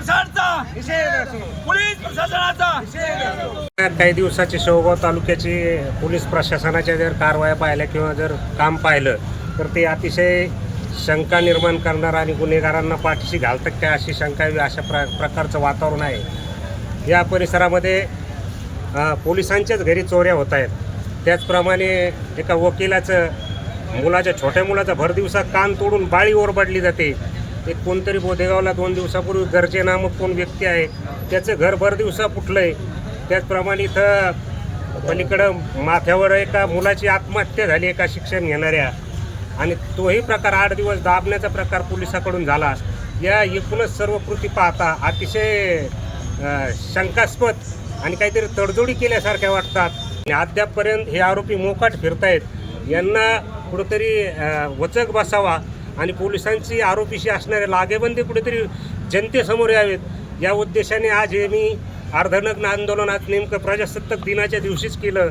प्रशासनाचा पोलीस प्रशासनाचा. काही दिवसाची शेवगाव तालुक्याची पोलीस प्रशासनाच्या जर कारवाया पाहिल्या किंवा जर काम पाहिलं तर ते अतिशय शंका निर्माण करणार आणि गुन्हेगारांना पाठीशी घालतात काय अशी शंका अशा प्र प्रकारचं वातावरण आहे. या परिसरामध्ये पोलिसांच्याच घरी चोऱ्या होत आहेत. त्याचप्रमाणे एका वकिलाचं मुलाच्या छोट्या मुलाचा भरदिवसा कान तोडून बाळी ओरबडली जाते. एक कोणतरी बोदेगावला दोन दिवसापूर्वी घरचे नामक कोण व्यक्ती आहे. त्याचं घर भरदिवसा फुटलं आहे त्याचप्रमाणे इथं पलीकडं माथ्यावर एका मुलाची आत्महत्या झाली एका शिक्षण घेणाऱ्या. आणि तोही प्रकार आठ दिवस दाबण्याचा प्रकार पोलिसाकडून झाला. या एकूणच सर्व कृती पाहता अतिशय शंकास्पद आणि काहीतरी तडजोडी केल्यासारख्या वाटतात. आणि अद्यापपर्यंत हे आरोपी मोकाट फिरतायत. यांना कुठंतरी वचक बसावा आणि पोलिसांची आरोपीशी असणारे लागेबंदी कुठेतरी जनतेसमोर यावेत. या उद्देशाने आज हे मी अर्धनग्न आंदोलन आज नेमकं प्रजासत्ताक दिनाच्या दिवशीच केलं.